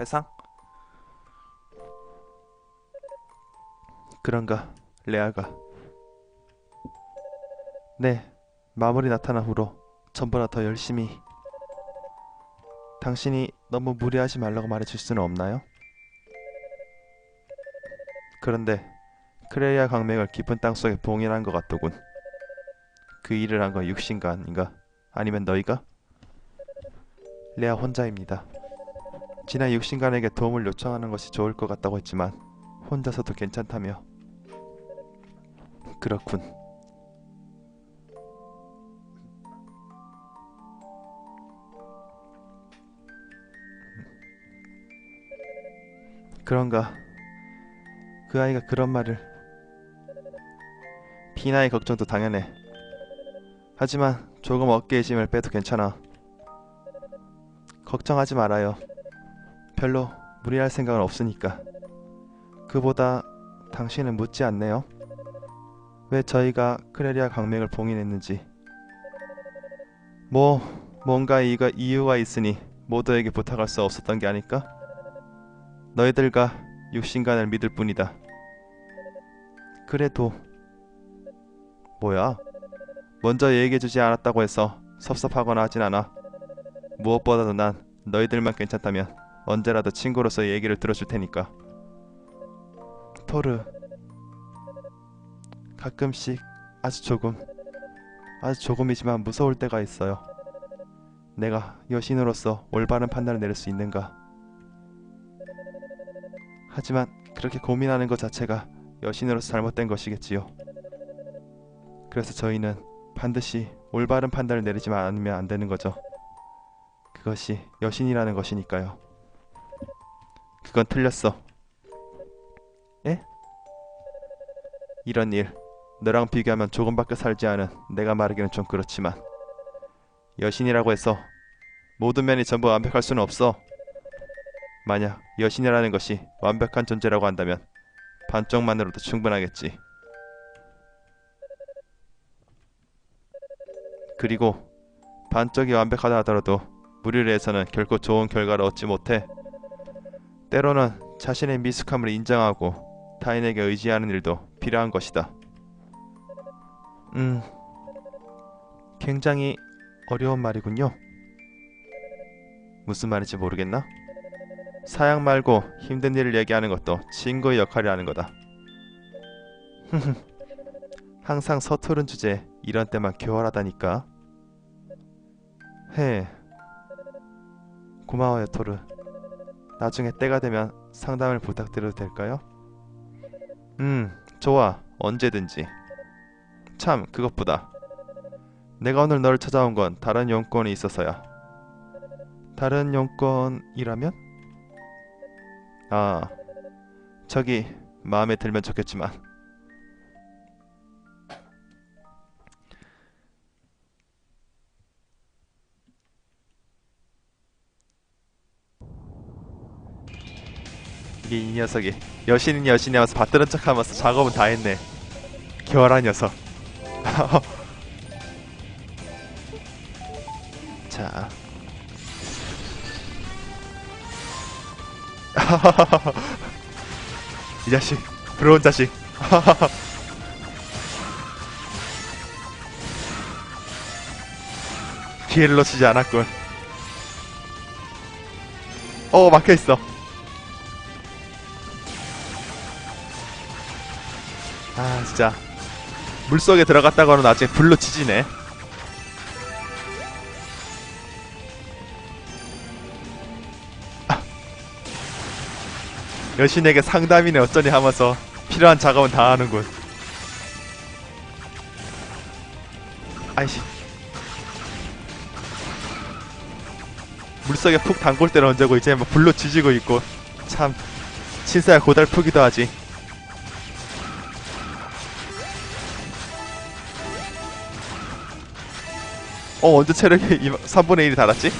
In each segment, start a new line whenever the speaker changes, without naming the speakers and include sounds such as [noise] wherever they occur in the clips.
회상? 그런가 레아가 네 마무리 나타난 후로 전보다 더 열심히 당신이 너무 무리하지 말라고 말해줄 수는 없나요? 그런데 크레이아 강맥을 깊은 땅속에 봉인한 것 같더군 그 일을 한 건 육신간인가? 아니면 너희가? 레아 혼자입니다 지난 육신간에게 도움을 요청하는 것이 좋을 것 같다고 했지만 혼자서도 괜찮다며. 그렇군. 그런가? 그 아이가 그런 말을. 비나의 걱정도 당연해. 하지만 조금 어깨의 짐을 빼도 괜찮아. 걱정하지 말아요 별로 무리할 생각은 없으니까 그보다 당신은 묻지 않네요 왜 저희가 크레리아 강맥을 봉인했는지 뭐 뭔가 이가 이유가 있으니 모두에게 부탁할 수 없었던 게 아닐까? 너희들과 육신간을 믿을 뿐이다. 그래도 뭐야? 먼저 얘기해주지 않았다고 해서 섭섭하거나 하진 않아. 무엇보다도 난 너희들만 괜찮다면 언제라도 친구로서 얘기를 들어줄 테니까. 토르 가끔씩 아주 조금 아주 조금이지만 무서울 때가 있어요. 내가 여신으로서 올바른 판단을 내릴 수 있는가? 하지만 그렇게 고민하는 것 자체가 여신으로서 잘못된 것이겠지요. 그래서 저희는 반드시 올바른 판단을 내리지만 않으면 안 되는 거죠. 그것이 여신이라는 것이니까요. 그건 틀렸어. 예? 이런 일, 너랑 비교하면 조금밖에 살지 않은 내가 말하기는 좀 그렇지만 여신이라고 해서 모든 면이 전부 완벽할 수는 없어. 만약 여신이라는 것이 완벽한 존재라고 한다면 반쪽만으로도 충분하겠지. 그리고 반쪽이 완벽하다 하더라도 무리를 해서는 결코 좋은 결과를 얻지 못해. 때로는 자신의 미숙함을 인정하고 타인에게 의지하는 일도 필요한 것이다. 음, 굉장히 어려운 말이군요. 무슨 말인지 모르겠나? 사양 말고 힘든 일을 얘기하는 것도 친구의 역할이라는 거다. [laughs] 항상 서투른 주제에 이런 때만 교활하다니까. 해. 고마워요, 토르. 나중에 때가 되면 상담을 부탁드려도 될까요? 음, 좋아. 언제든지. 참, 그것보다. 내가 오늘 너를 찾아온 건 다른 용건이 있어서야. 다른 용건이라면? 아, 저기 마음에 들면 좋겠지만. 이게 이 녀석이 여신인 여신이 하면서 받드는 척 하면서 작업은 다 했네. 교활한 녀석. [laughs] 자. [laughs] 이 자식 부러운 자식 [laughs] 기회를 놓치지 않았군 어 막혀있어 진짜 물속에 들어갔다가는 나중에 불로 치지네 여신에게 상담이네 어쩌니 하면서 필요한 작업은 다 하는군. 아이씨. 물속에 푹 담글 때는 언제고 이제 막 불로 지지고 있고 참 신사야 고달프기도 하지. 어 언제 체력이 3분의 1이 달았지?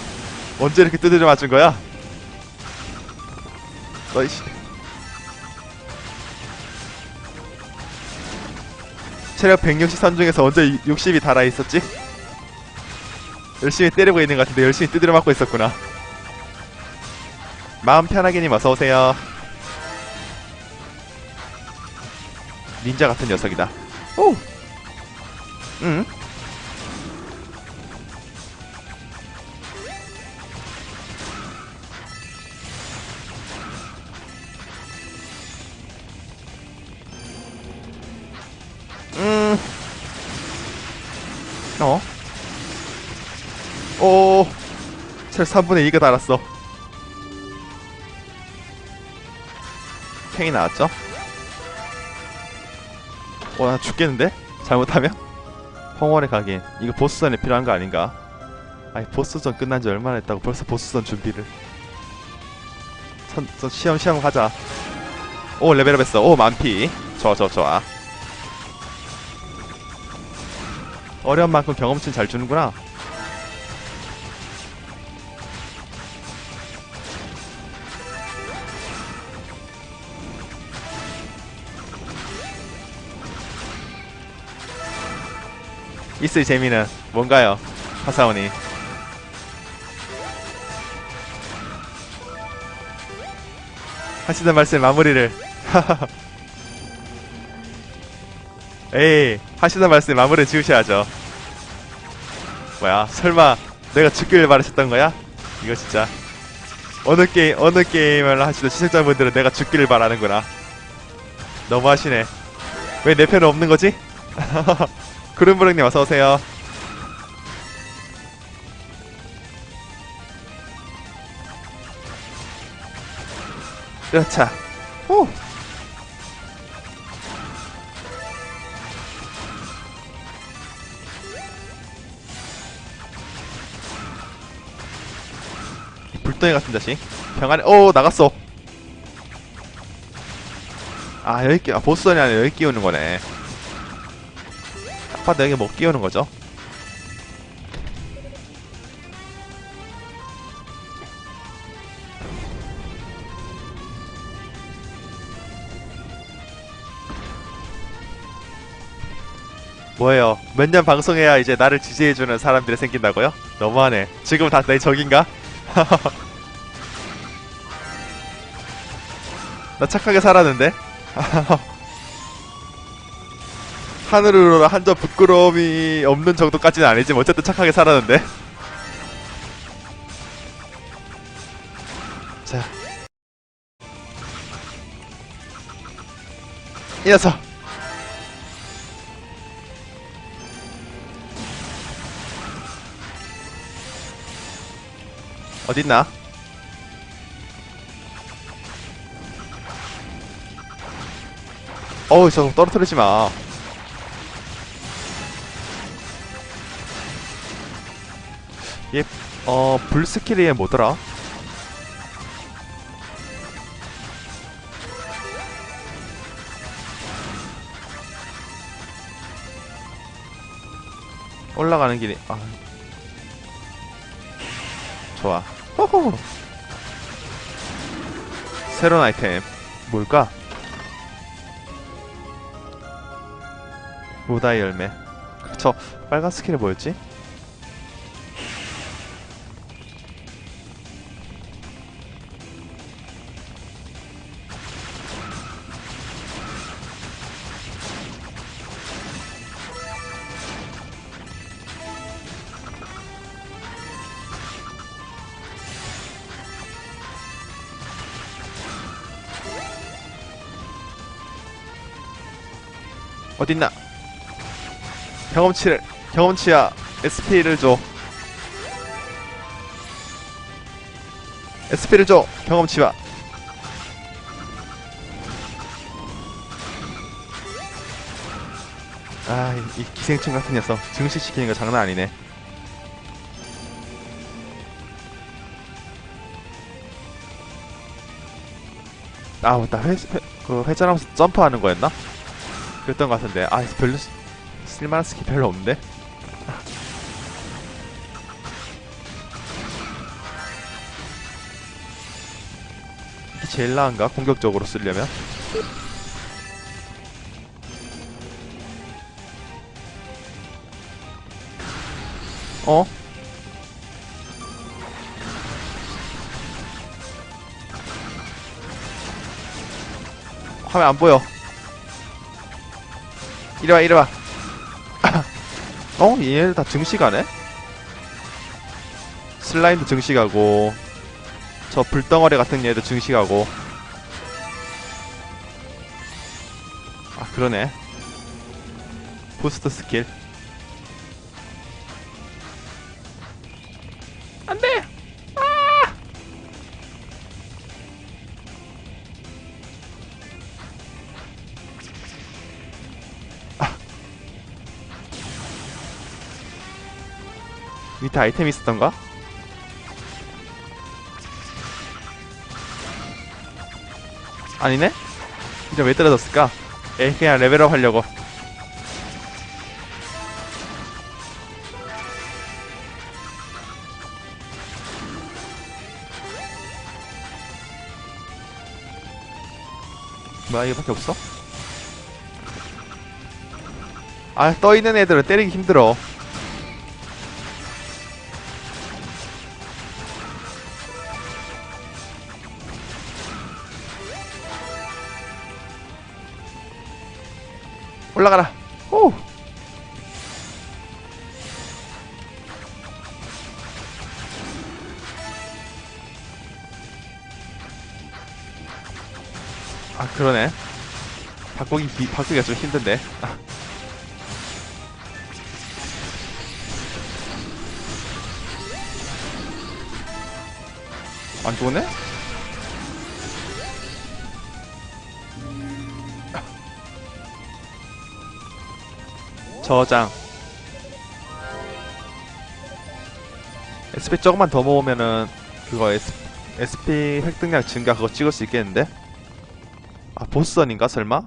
언제 이렇게 두드려 맞은 거야? 어이씨. 체력 163 중에서 언제 60이 달아 있었지? 열심히 때리고 있는 것 같은데 열심히 두드려 맞고 있었구나. 마음 편하게님 어서 오세요. 닌자 같은 녀석이다. 오. 응. 음. 어? 오. 셀 3분의 2가 달았어. 팽이 나왔죠? 와, 나 죽겠는데? 잘못하면? 홍원에 가긴. 이거 보스전에 필요한 거 아닌가? 아니, 보스전 끝난 지 얼마나 했다고 벌써 보스전 준비를. 선, 선 시험, 시험 하자. 오, 레벨업 했어. 오, 만피. 좋아, 좋아, 좋아. 어려운 만큼 경험치는 잘 주는구나. 있을 재미는 뭔가요? 하사원이 하시던 말씀 마무리를 [laughs] 에이 하시던 말씀 마무리 지으셔야죠 뭐야 설마 내가 죽기를 바라셨던 거야? 이거 진짜 어느 게임 어느 게임을 하시던 시청자분들은 내가 죽기를 바라는구나 너무 하시네 왜 내 편은 없는 거지? [laughs] 구름부릉님 어서 오세요. 그렇자. 불덩이 같은 자식. 병안에 오 나갔어. 아 여기 끼, 아 보스전이 아니라 여기 끼우는 거네. 딱 봐도 여기 못 끼우는 거죠. 뭐예요? 몇 년 방송해야 이제 나를 지지해주는 사람들이 생긴다고요? 너무하네. 지금 다 내 적인가? [laughs] 나 착하게 살았는데? [laughs] 하늘으로 한 점 부끄러움이 없는 정도까지는 아니지만 어쨌든 착하게 살았는데 [laughs] 자. 이 녀석 어딨나? 어우 저 떨어뜨리지 마. 얘, 어, 불 스킬이 얘 뭐더라? 올라가는 길이, 아. 좋아. 호호! 새로운 아이템. 뭘까? 무다이 열매. 저 빨간 스킬이 뭐였지? 어딨나? 경험치를 경험치야 SP를 줘 SP를 줘 경험치와 아이 이 기생충 같은 녀석 증식시키는 거 장난 아니네 아 맞다 회, 회, 그 회전하면서 점프하는 거였나? 그랬던 것 같은데 아 별로 쓸만한 스킬 별로 없는데? 이게 제일 나은가? 공격적으로 쓰려면? 어? 화면 안 보여 이리와 이리와. [clears throat] 어 얘네들 다 증식하네. 슬라임도 증식하고 저 불덩어리 같은 얘도 증식하고. 아 그러네. 부스트 스킬. 안돼. 밑에 아이템 있었던가? 아니네? 이제 왜 떨어졌을까? 에이 그냥 레벨업 하려고 뭐야 이거밖에 없어? 아 떠있는 애들은 때리기 힘들어 올라가라. 오. 아 그러네. 바꾸기 기, 바꾸기가 좀 힘든데. 아. 안 좋네? 저장. SP 조금만 더 모으면은 그거 S, SP 획득량 증가 그거 찍을 수 있겠는데? 아 보스전인가 설마?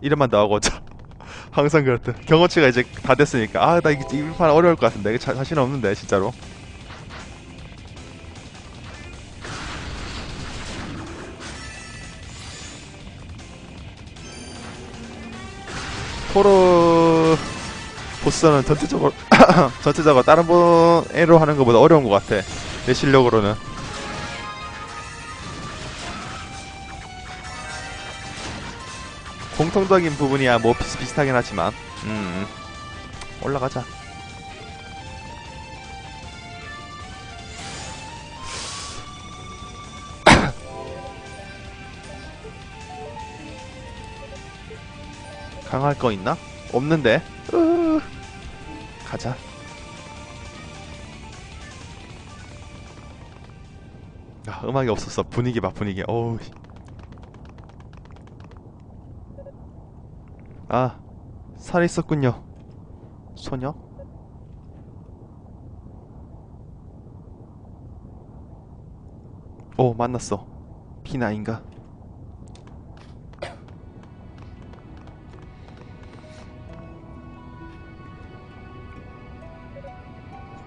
이름만 나오고 자 [laughs] 항상 그렇듯. 경험치가 이제 다 됐으니까. 아나 이게 이판 어려울 것 같은데. 자, 자신 없는데 진짜로. 토르 보스는 전체적으로 [clears throat] 전체적으로 다른 분애로 하는 것보다 어려운 것 같아. 내 실력으로는. 공통적인 부분이야 뭐 비슷비슷하긴 하지만. 음. 올라가자. [clears throat] 강할 거 있나? 없는데? 으... 가자 아 음악이 없었어 분위기 봐 분위기 어우 씨. 아 살아있었군요 소녀? 오 만났어 피나인가?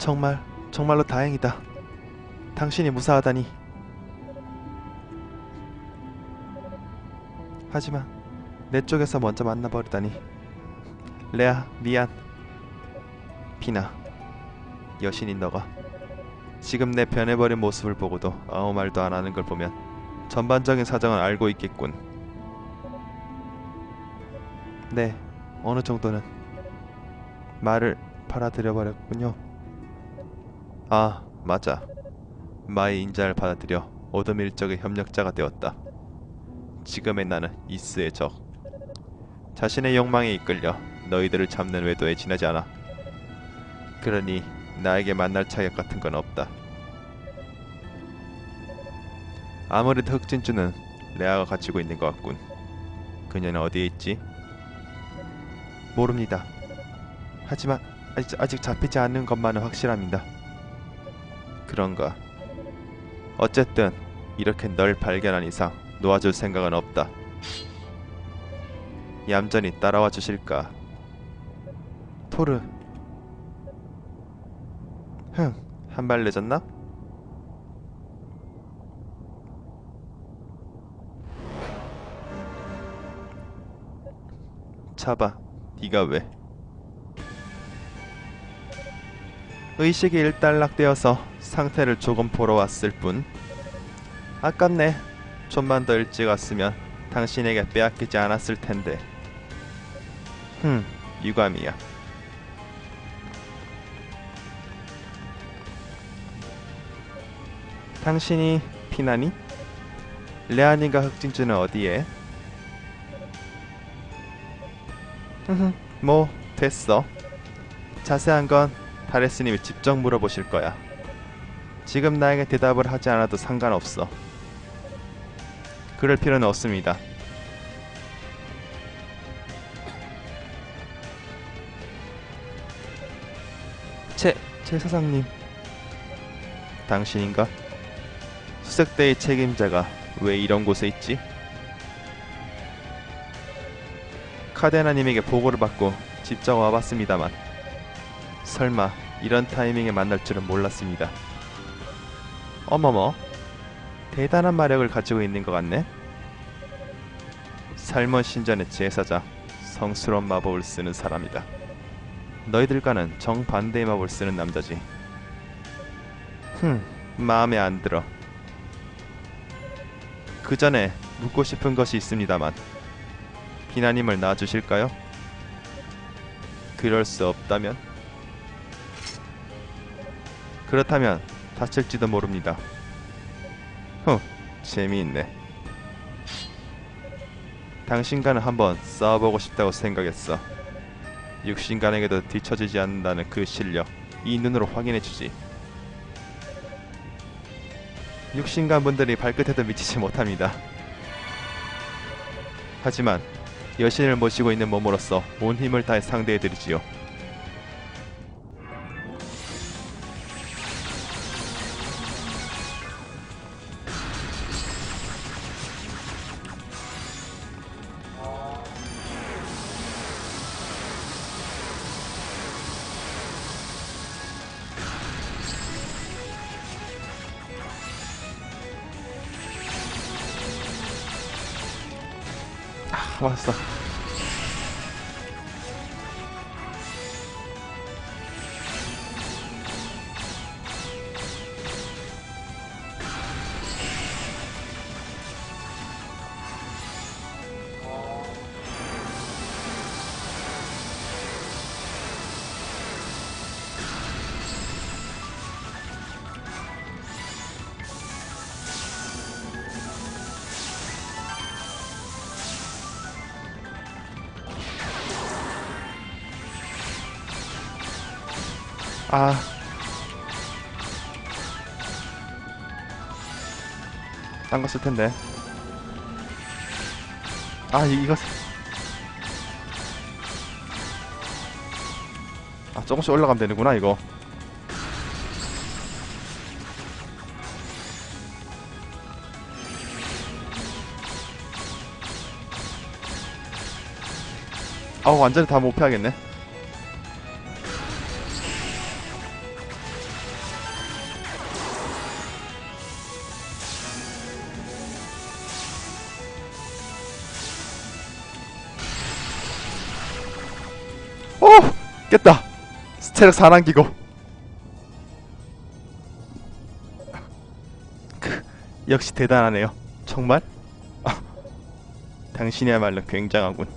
정말 정말로 다행이다. 당신이 무사하다니. 하지만 내 쪽에서 먼저 만나버리다니. 레아 미안. 피나 여신인 너가 지금 내 변해버린 모습을 보고도 아무 말도 안 하는 걸 보면 전반적인 사정은 알고 있겠군. 네 어느 정도는 말을 받아들여버렸군요 아 맞아. 마의 인자를 받아들여 오덤 일적의 협력자가 되었다. 지금의 나는 이스의 적. 자신의 욕망에 이끌려 너희들을 잡는 외도에 지나지 않아. 그러니 나에게 만날 자격 같은 건 없다. 아무래도 흑진주는 레아가 가지고 있는 것 같군. 그녀는 어디에 있지? 모릅니다. 하지만 아직, 아직 잡히지 않는 것만은 확실합니다 그런가 어쨌든 이렇게 널 발견한 이상 놓아줄 생각은 없다 얌전히 따라와 주실까 토르 흥, 한 발 늦었나? 잡아, 네가 왜? 의식이 일단락되어서 상태를 조금 보러 왔을 뿐. 아깝네. 좀만 더 일찍 왔으면 당신에게 빼앗기지 않았을 텐데. 흠, 유감이야. 당신이 피나니? 레아님과 흑진주는 어디에? 흠흠, 뭐 됐어. 자세한 건 다레스님이 직접 물어보실 거야. 지금 나에게 대답을 하지 않아도 상관없어. 그럴 필요는 없습니다. 제, 제 사장님. 당신인가? 수색대의 책임자가 왜 이런 곳에 있지? 카데나님에게 보고를 받고 직접 와봤습니다만 설마 이런 타이밍에 만날 줄은 몰랐습니다. 어머머, 대단한 마력을 가지고 있는 것 같네. 살몬 신전의 제사자, 성스러운 마법을 쓰는 사람이다. 너희들과는 정반대의 마법을 쓰는 남자지. 흠, 마음에 안 들어. 그 전에 묻고 싶은 것이 있습니다만 비나님을 놔주실까요? 그럴 수 없다면? 그렇다면 다칠지도 모릅니다. 후, 재미있네. 당신과는 한번 싸워보고 싶다고 생각했어. 육신간에게도 뒤처지지 않는다는 그 실력, 이 눈으로 확인해주지. 육신간 분들이 발끝에도 미치지 못합니다. 하지만 여신을 모시고 있는 몸으로서 온 힘을 다해 상대해드리지요. 아, 왔어. 딴 거 쓸 텐데. 아, 이, 이거. 아, 조금씩 올라가면 되는구나, 이거. 아우, 완전히 다 못 피하겠네. 깼다! 스테력 4단기고 크, 역시 대단하네요. 정말? 아, 당신이야말로 굉장하군.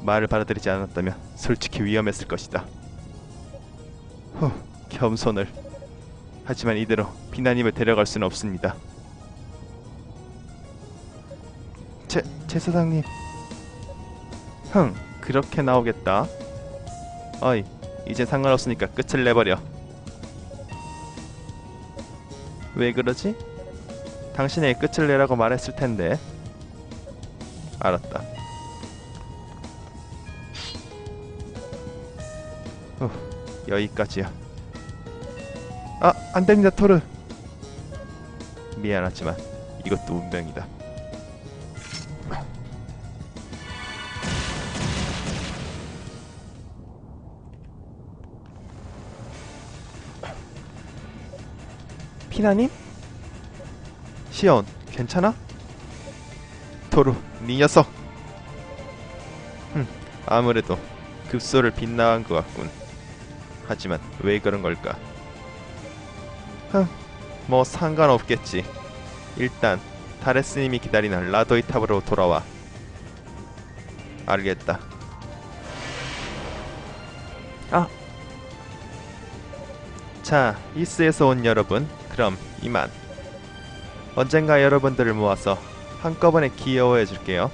말을 받아들이지 않았다면 솔직히 위험했을 것이다. 후, 겸손을. 하지만 이대로 비나님을 데려갈 수는 없습니다. 제, 제 사장님. 흥, 그렇게 나오겠다. 어이, 이제 상관없으니까 끝을 내버려. 왜 그러지? 당신에게 끝을 내라고 말했을 텐데. 알았다. 후, 여기까지야. 아, 안 됩니다, 토르. 미안하지만 이것도 운명이다. 피나님? 시온, 괜찮아? 토르, 네 녀석. 흠, 아무래도 급소를 빗나간 것 같군. 하지만 왜 그런 걸까? 흠, 뭐 상관없겠지. 일단 달의 스님이 기다리는 라도이 탑으로 돌아와. 알겠다. 아. 자, 이스에서 온 여러분, 그럼 이만. 언젠가 여러분들을 모아서 한꺼번에 귀여워해 줄게요.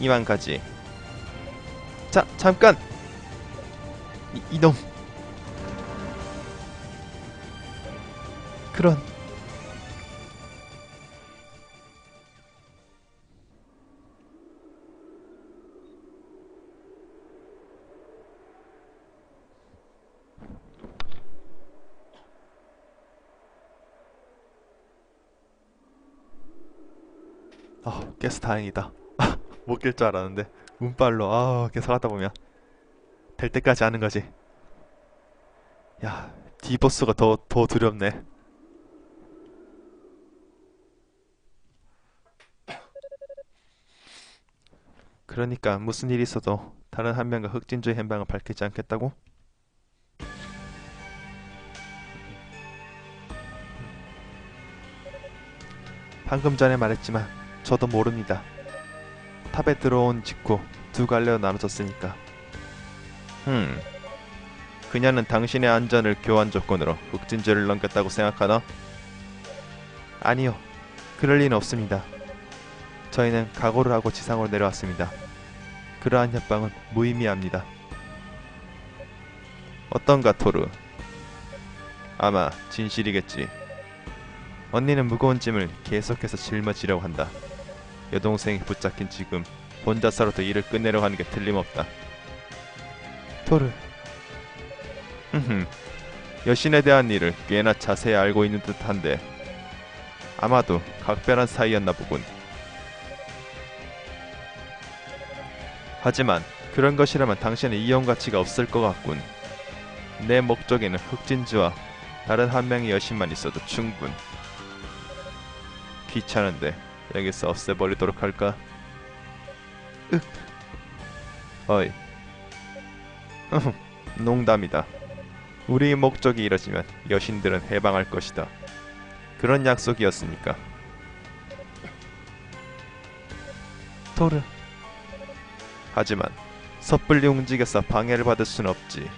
이만 가지. 자, 잠깐. 이, 이놈. 그런. 아, 깨서 다행이다. 못 깰 줄 알았는데 운빨로 아, 계속 하다 보면 될 때까지 하는 거지. 야, 디보스가 더 더 두렵네. 그러니까 무슨 일이 있어도 다른 한 명과 흑진주의 행방을 밝히지 않겠다고? 방금 전에 말했지만 저도 모릅니다. 탑에 들어온 직후 두 갈래로 나눠졌으니까. 흠. 그녀는 당신의 안전을 교환 조건으로 흑진주를 넘겼다고 생각하나? 아니요. 그럴 리는 없습니다. 저희는 각오를 하고 지상으로 내려왔습니다. 그러한 협방은 무의미합니다. 어떤가 토르? 아마 진실이겠지. 언니는 무거운 짐을 계속해서 짊어지려고 한다. 여동생이 붙잡힌 지금 혼자서라도 일을 끝내려 하는 게 틀림없다. 토르. 흠흠. 여신에 대한 일을 꽤나 자세히 알고 있는 듯한데 아마도 각별한 사이였나 보군. 하지만 그런 것이라면 당신의 이용 가치가 없을 것 같군. 내 목적에는 흑진주와 다른 한 명의 여신만 있어도 충분. 귀찮은데 여기서 없애버리도록 할까? 윽. 어이. 농담이다. 우리의 목적이 이뤄지면 여신들은 해방할 것이다. 그런 약속이었으니까. 토르. 하지만 섣불리 움직여서 방해를 받을 순 없지.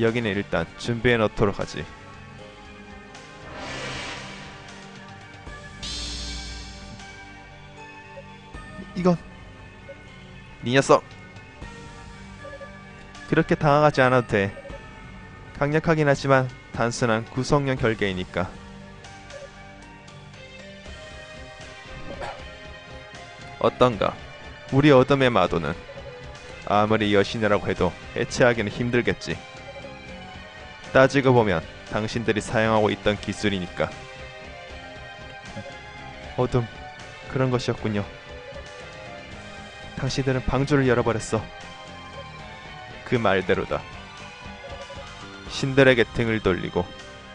여기는 일단 준비해 놓도록 하지. 이 녀석. 그렇게 당황하지 않아도 돼. 강력하긴 하지만 단순한 구성형 결계이니까. 어떤가? 우리 어둠의 마도는 아무리 여신이라고 해도 해체하기는 힘들겠지. 따지고 보면 당신들이 사용하고 있던 기술이니까. 어둠 그런 것이었군요 당신들은 방주를 열어버렸어. 그 말대로다. 신들에게 등을 돌리고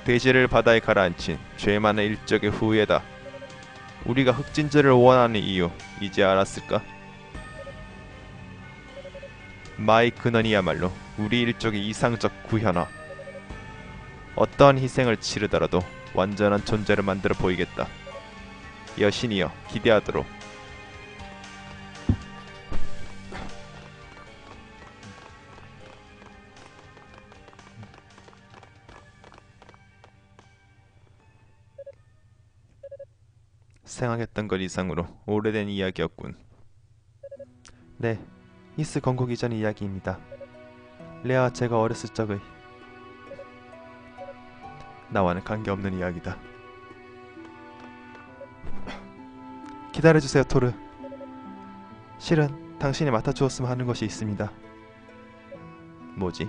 돼지를 바다에 가라앉힌 죄 많은 일적의 후예다. 우리가 흑진주를 원하는 이유 이제 알았을까? 마이 근원이야말로 우리 일족의 이상적 구현화. 어떠한 희생을 치르더라도 완전한 존재를 만들어 보이겠다. 여신이여 기대하도록. 생각했던 것 이상으로 오래된 이야기였군. 네, 히스 건국 이전의 이야기입니다. 레아와 제가 어렸을 적의 나와는 관계없는 이야기다. 기다려주세요, 토르. 실은 당신이 맡아주었으면 하는 것이 있습니다. 뭐지?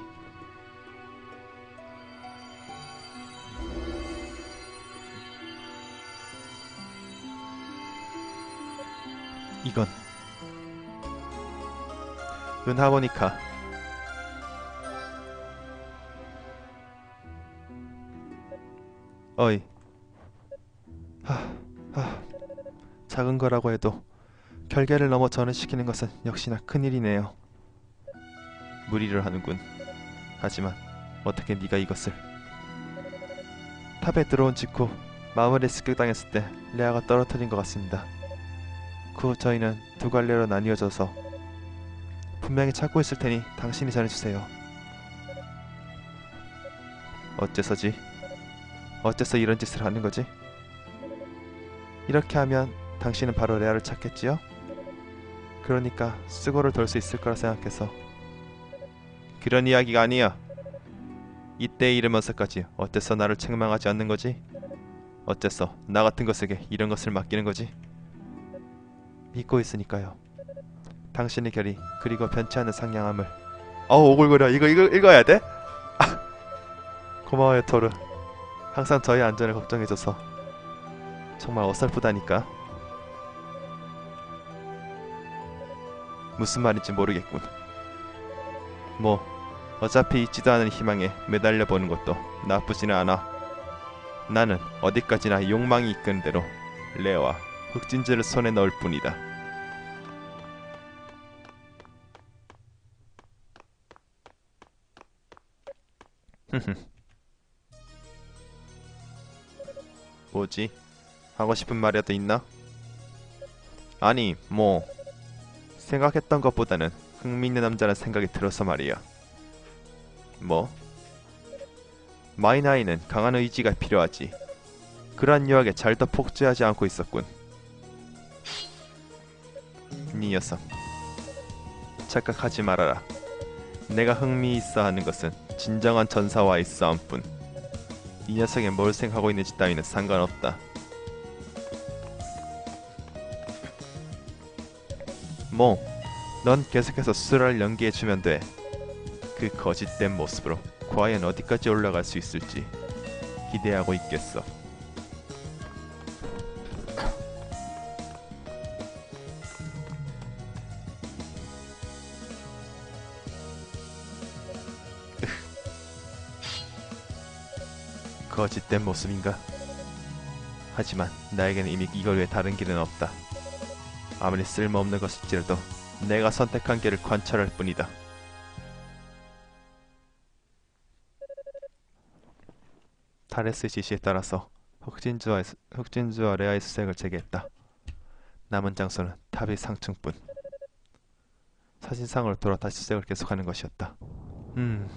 이건 은하모니카. 어이. 하, 하, 작은 거라고 해도 결계를 넘어 전해시키는 것은 역시나 큰일이네요. 무리를 하는군. 하지만 어떻게 네가 이것을 탑에 들어온 직후 마무리 습격당했을 때 레아가 떨어뜨린 것 같습니다. 그 후 저희는 두 갈래로 나뉘어져서 분명히 찾고 있을 테니 당신이 전해주세요. 어째서지? 어째서 이런 짓을 하는 거지? 이렇게 하면 당신은 바로 레아를 찾겠지요? 그러니까 수고를 덜수 있을 거라 생각해서 그런 이야기가 아니야. 이때 이르면서까지 어째서 나를 책망하지 않는 거지? 어째서 나 같은 것에게 이런 것을 맡기는 거지? 믿고 있으니까요. 당신의 결의 그리고 변치 않는 상냥함을. 어우 오글거려. 이거 이거 읽어야 돼? 아, 고마워요 토르. 항상 저희 안전을 걱정해줘서 정말 어설프다니까. 무슨 말인지 모르겠군. 뭐 어차피 있지도 않은 희망에 매달려 보는 것도 나쁘지는 않아. 나는 어디까지나 욕망이 이끄는 대로 레어와 흑진주를 손에 넣을 뿐이다. [laughs] 뭐지? 하고 싶은 말이라도 있나? 아니, 뭐 생각했던 것보다는 흥미있는 남자는 생각이 들어서 말이야. 뭐? 마이나이는 강한 의지가 필요하지. 그러한 유학에 잘도 폭주하지 않고 있었군. 네 녀석. 착각하지 말아라. 내가 흥미있어 하는 것은 진정한 전사와의 싸움뿐. 이 녀석이 뭘 생각하고 있는지 따위는 상관없다. 뭐, 넌 계속해서 수라를 연기해주면 돼. 그 거짓된 모습으로 과연 어디까지 올라갈 수 있을지 기대하고 있겠어. 거짓된 모습인가? 하지만 나에게는 이미 이걸 외 다른 길은 없다. 아무리 쓸모없는 것일지라도 내가 선택한 길을 관찰할 뿐이다. 타레스의 지시에 따라서 흑진주와 흑진주와 레아의 수색을 재개했다. 남은 장소는 탑의 상층뿐. 사진상으로 돌아 다시 수색을 계속하는 것이었다. 음,